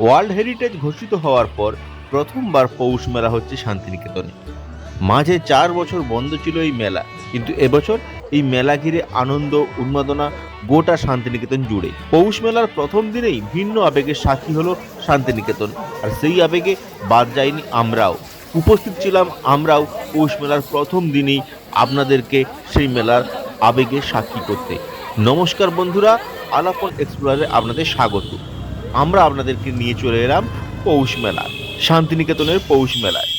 World heritage ঘোষিত হওয়ার পর প্রথমবার পৌষ মেলা হচ্ছে শান্তিনিকেতনে। মাঝে চার বছর বন্ধ ছিল এই মেলা, কিন্তু এবছর এই মেলা ঘিরে আনন্দ, উন্মাদনা গোটা শান্তিনিকেতন জুড়ে। পৌষ মেলার প্রথম দিনেই ভিন্ন আবেগের সাক্ষী হলো শান্তিনিকেতন, আর সেই আবেগে বাদ যায়নি আমরাও। উপস্থিত ছিলাম আমরাও পৌষ মেলার প্রথম দিনেই আপনাদেরকে সেই মেলার আবেগে সাক্ষী করতে। নমস্কার বন্ধুরা, আলাপন এক্সপ্লোরারে আপনাদের স্বাগত। আমরা আপনাদেরকে নিয়ে চলে এলাম পৌষ মেলা শান্তিনিকেতনের পৌষ মেলায়।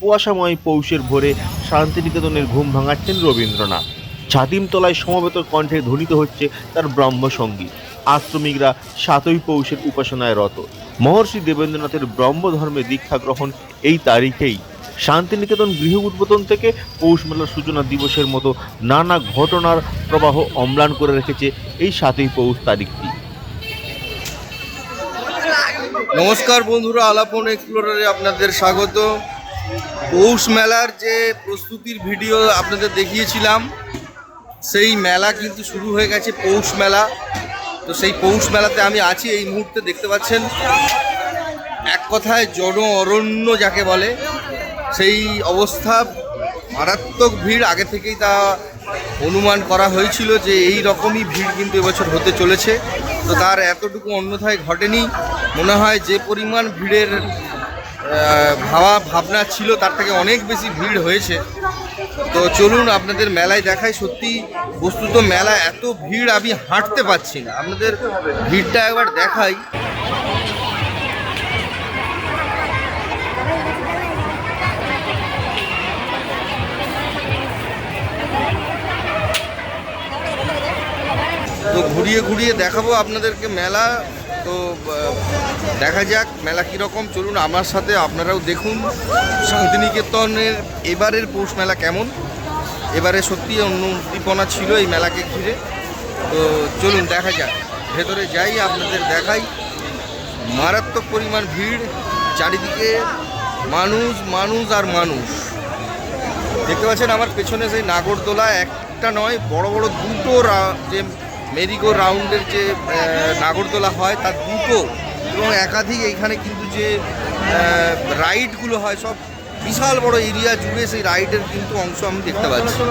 কুয়াশাময় পৌষের ভোরে শান্তিনিকেতনের ঘুম ভাঙাচ্ছেন রবীন্দ্রনাথ। ছাতিমতলায় সমবেত কণ্ঠে ধ্বনিত হচ্ছে তার ব্রহ্মসঙ্গীত আশ্রমিকরা সাতই পৌষের উপাসনায় রত। মহর্ষি দেবেন্দ্রনাথের ব্রহ্মধর্মে দীক্ষা গ্রহণ এই তারিখেই। শান্তিনিকেতন গৃহ উদ্বোধন থেকে পৌষ মেলার সূচনা দিবসের মতো নানা ঘটনার প্রবাহ অম্লান করে রেখেছে এই সাতই পৌষ তারিখটি। নমস্কার বন্ধুরা, আলাপন এক্সপ্লোরারে আপনাদের স্বাগত। পৌষ মেলার যে প্রস্তুতির ভিডিও আপনাদের দেখিয়েছিলাম, সেই মেলা কিন্তু শুরু হয়ে গেছে, পৌষ মেলা। তো সেই পৌষ মেলাতে আমি আছি, এই মুহূর্তে দেখতে পাচ্ছেন, এক কথায় জন অরণ্য যাকে বলে, সেই অবস্থা। মারাত্মক ভিড়। আগে থেকেই তা অনুমান করা হয়েছিল যে এই রকমই ভিড় কিন্তু এবছর হতে চলেছে। তো তার এতটুকু অন্যথায় ঘটেনি। মনে হয় যে পরিমাণ ভিড়ের ভাবা, ভাবনা ছিল, তার থেকে অনেক বেশি ভিড় হয়েছে। তো চলুন আপনাদের মেলায় দেখাই। সত্যি, বস্তুত মেলা এত ভিড় আমি হাঁটতে পারছি না। আপনাদের ভিড়টা একবার দেখাই। তো ঘুরিয়ে ঘুরিয়ে দেখাবো আপনাদেরকে মেলা। তো দেখা যাক মেলা কীরকম। চলুন আমার সাথে আপনারাও দেখুন। শান্তিনিকেতনের এবারের পৌষ মেলা কেমন? এবারে সত্যি অন্য উদ্দীপনা ছিল এই মেলাকে ঘিরে। তো, চলুন দেখা যাক। ভেতরে যাই, আপনাদের দেখাই। মারাত্মক পরিমাণ ভিড়। চারিদিকে মানুষ মানুষ আর মানুষ। দেখতে পাচ্ছেন আমার পেছনে সেই নাগরদোলা। একটা নয়, বড় বড় দুটো যে মেরিগো রাউন্ডের যে নাগরদোলা হয়, তার দুটো এবং একাধিক এইখানে কিন্তু যে রাইডগুলো হয়, সব বিশাল বড় এরিয়া জুড়ে সেই রাইডের কিন্তু অংশ আমি দেখতে পাচ্ছি।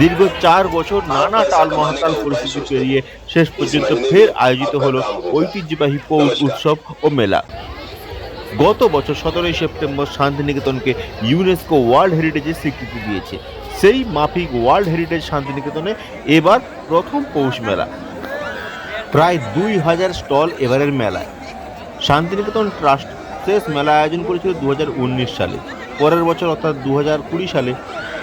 দীর্ঘ চার বছর নানা টাল মহাটাল পরিস্থিতি পেরিয়ে শেষ পর্যন্ত ফের আয়োজিত হলো ঐতিহ্যবাহী পৌষ উৎসব ও মেলা। গত বছর সতেরোই সেপ্টেম্বর শান্তিনিকেতনকে ইউনেস্কো ওয়ার্ল্ড হেরিটেজের স্বীকৃতি দিয়েছে। সেই মাফিক ওয়ার্ল্ড হেরিটেজ শান্তিনিকেতনে এবার প্রথম পৌষ মেলা। প্রায় দুই হাজার স্টল এবারের মেলায়। শান্তিনিকেতন ট্রাস্ট শেষ মেলা আয়োজন করেছিল দু হাজার উনিশ সালে। পরের বছর অর্থাৎ দু হাজার কুড়ি সালে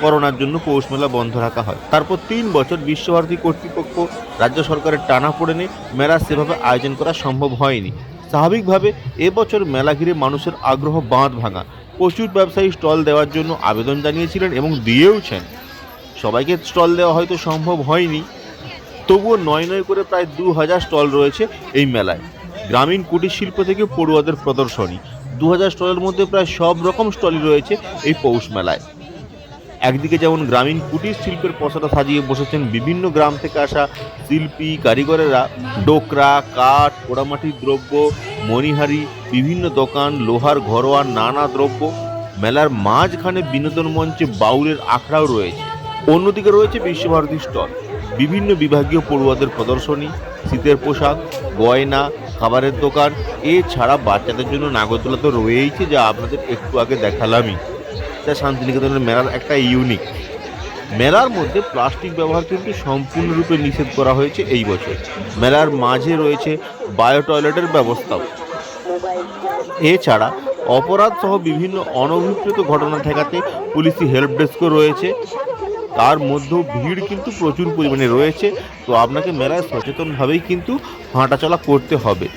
করোনার জন্য পৌষ মেলা বন্ধ রাখা হয়। তারপর তিন বছর বিশ্বভারতী কর্তৃপক্ষ রাজ্য সরকারের টানা পড়েনে। মেলা সেভাবে আয়োজন করা সম্ভব হয়নি। স্বাভাবিকভাবে এবছর মেলা ঘিরে মানুষের আগ্রহ বাঁধ ভাঙা। প্রচুর ব্যবসায়ী স্টল দেওয়ার জন্য আবেদন জানিয়েছিলেন এবং দিয়েওছেন। সবাইকে স্টল দেওয়া হয়তো সম্ভব হয়নি। তবুও নয় নয় করে প্রায় দু হাজার স্টল রয়েছে এই মেলায়। গ্রামীণ কুটির শিল্প থেকে পড়ুয়াদের প্রদর্শনী। দু হাজার স্টলের মধ্যে প্রায় সব রকম স্টলই রয়েছে এই পৌষ মেলায়। একদিকে যেমন গ্রামীণ কুটির শিল্পের পশাটা সাজিয়ে বসেছেন বিভিন্ন গ্রাম থেকে আসা শিল্পী, কারিগরেরা, ডোকরা, কাঠ, পোড়ামাটির দ্রব্য, মণিহারি, বিভিন্ন দোকান, লোহার ঘরোয়া, নানা দ্রব্য। মেলার মাঝখানে বিনোদন মঞ্চে বাউলের আখড়াও রয়েছে। অন্যদিকে রয়েছে বিশ্বভারতী স্টল। বিভিন্ন বিভাগীয় পড়ুয়াদের প্রদর্শনী, শীতের পোশাক, গয়না, খাবারের দোকান। এছাড়া বাচ্চাদের জন্য নাগরদোলা তো রয়েইছে যা আপনাদের একটু আগে দেখালামই। যা শান্তিনিকেতনের মেলার একটা ইউনিক মেলার মধ্যে প্লাস্টিক ব্যবহার কিন্তু সম্পূর্ণরূপে নিষেধ করা হয়েছে এই বছর। মেলার মাঝে রয়েছে বায়ো টয়লেটের ব্যবস্থাও। এছাড়া অপরাধ সহ বিভিন্ন অনভিপ্রেত ঘটনা ঠেকাতে পুলিশি হেল্প ডেস্কও রয়েছে। তার মধ্যেও ভিড় কিন্তু প্রচুর পরিমাণে রয়েছে। তো আপনাকে মেলায় সচেতনভাবেই কিন্তু হাঁটাচলা করতে হবে।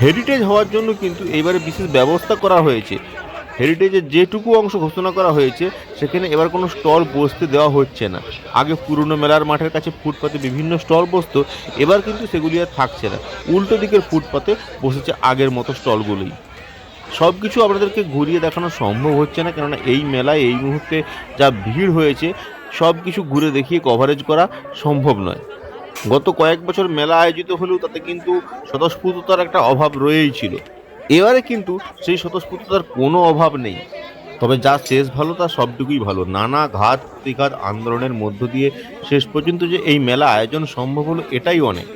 হেরিটেজ হওয়ার জন্য কিন্তু এবারে বিশেষ ব্যবস্থা করা হয়েছে। হেরিটেজের যেটুকু অংশ ঘোষণা করা হয়েছে, সেখানে এবার কোনো স্টল বসতে দেওয়া হচ্ছে না। আগে পুরনো মেলার মাঠের কাছে ফুটপাতে বিভিন্ন স্টল বসতো, এবার কিন্তু সেগুলি আর থাকছে না। উল্টো দিকের ফুটপাতে বসেছে আগের মতো স্টলগুলোই সব কিছু আপনাদেরকে ঘুরিয়ে দেখানো সম্ভব হচ্ছে না, কেননা এই মেলায় এই মুহূর্তে যা ভিড় হয়েছে সব কিছু ঘুরে দেখিয়ে কভারেজ করা সম্ভব নয়। গত কয়েক বছর মেলা আয়োজিত হলেও তাতে কিন্তু স্বতঃস্ফূর্ততার একটা অভাব রয়েই ছিল। এবারে কিন্তু সেই স্বতঃস্ফূর্ততার কোনো অভাব নেই। তবে যা শেষ ভালো, তা সবটুকুই ভালো। নানা ঘাত প্রতিঘাত আন্দোলনের মধ্য দিয়ে শেষ পর্যন্ত যে এই মেলা আয়োজন সম্ভব হলো, এটাই অনেক।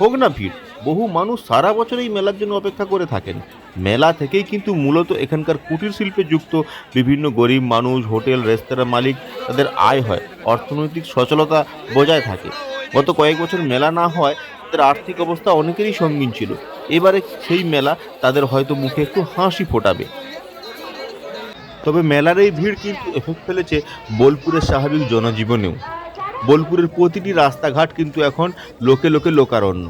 হোক না ভিড়, বহু মানুষ সারা বছর এই মেলার জন্য অপেক্ষা করে থাকেন। মেলা থেকেই কিন্তু মূলত এখানকার কুটির শিল্পে যুক্ত বিভিন্ন গরিব মানুষ, হোটেল রেস্তোরাঁ মালিক, তাদের আয় হয়। অর্থনৈতিক সচলতা বজায় থাকে। গত কয়েক বছর মেলা না হয় তাদের আর্থিক অবস্থা অনেকেরই সঙ্গীন ছিল। এবারে সেই মেলা তাদের হয়তো মুখে একটু হাসি ফোটাবে। তবে মেলার এই ভিড় কিন্তু এফেক্ট ফেলেছে বোলপুরের স্বাভাবিক জনজীবনেও। বোলপুরের প্রতিটি রাস্তাঘাট কিন্তু এখন লোকে লোকে লোকারণ্য।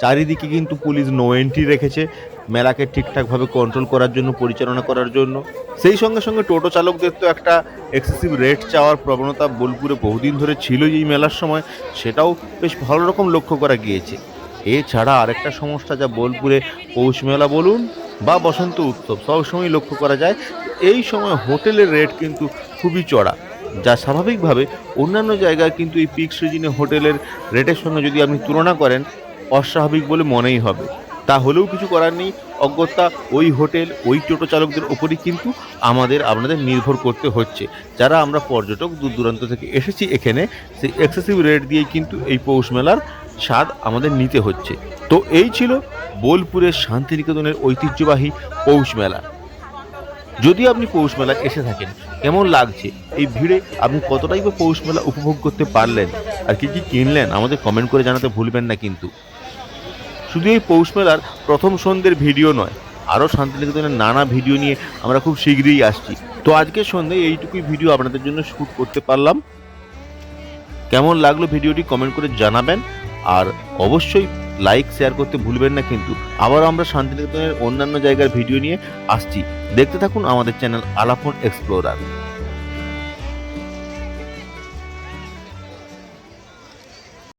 চারিদিকে কিন্তু পুলিশ নো এন্ট্রি রেখেছে মেলাকে ঠিকঠাকভাবে কন্ট্রোল করার জন্য, পরিচালনা করার জন্য। সেই সঙ্গে সঙ্গে টোটো চালকদের তো একটা এক্সেসিভ রেট চাওয়ার প্রবণতা বোলপুরে বহুদিন ধরে ছিল এই মেলার সময়। সেটাও বেশ ভালো রকম লক্ষ্য করা গিয়েছে। এছাড়া আরেকটা সমস্যা যা বোলপুরে পৌষ মেলা বলুন বা বসন্ত উৎসব সবসময় লক্ষ্য করা যায়, এই সময় হোটেলের রেট কিন্তু খুবই চড়া, যা স্বাভাবিকভাবে অন্যান্য জায়গায় কিন্তু এই পিক সিজনে হোটেলের রেটের সঙ্গে যদি আপনি তুলনা করেন, অস্বাভাবিক বলে মনেই হবে। তা হলেও কিছু করার নেই। অজ্ঞতা ওই হোটেল, ওই টোটো চালকদের ওপরই কিন্তু আমাদের, আপনাদের নির্ভর করতে হচ্ছে। যারা আমরা পর্যটক দূর দূরান্ত থেকে এসেছি এখানে, সেই এক্সেসিভ রেট দিয়েই কিন্তু এই পৌষ মেলার স্বাদ আমাদের নিতে হচ্ছে। তো এই ছিল বোলপুরের শান্তিনিকেতনের ঐতিহ্যবাহী পৌষ মেলা। যদি আপনি পৌষ মেলায় এসে থাকেন, কেমন লাগছে? এই ভিড়ে আপনি কতটাই বা পৌষ মেলা উপভোগ করতে পারলেন? আর কি কি কিনলেন? আমাদের কমেন্ট করে জানাতে ভুলবেন না কিন্তু। শুধু এই পৌষ মেলার প্রথম সন্ধ্যের ভিডিও নয়, আরও শান্তিনিকেতনের নানা ভিডিও নিয়ে আমরা খুব শীঘ্রই আসছি। তো আজকে সন্ধ্যায় এইটুকুই ভিডিও আপনাদের জন্য শ্যুট করতে পারলাম। কেমন লাগল ভিডিওটি কমেন্ট করে জানাবেন, আর অবশ্যই লাইক, শেয়ার করতে ভুলবেন না কিন্তু। আবারও আমরা শান্তিনিকেতনের অন্যান্য জায়গার ভিডিও নিয়ে আসছি। দেখতে থাকুন আমাদের চ্যানেল আলাপন এক্সপ্লোরার।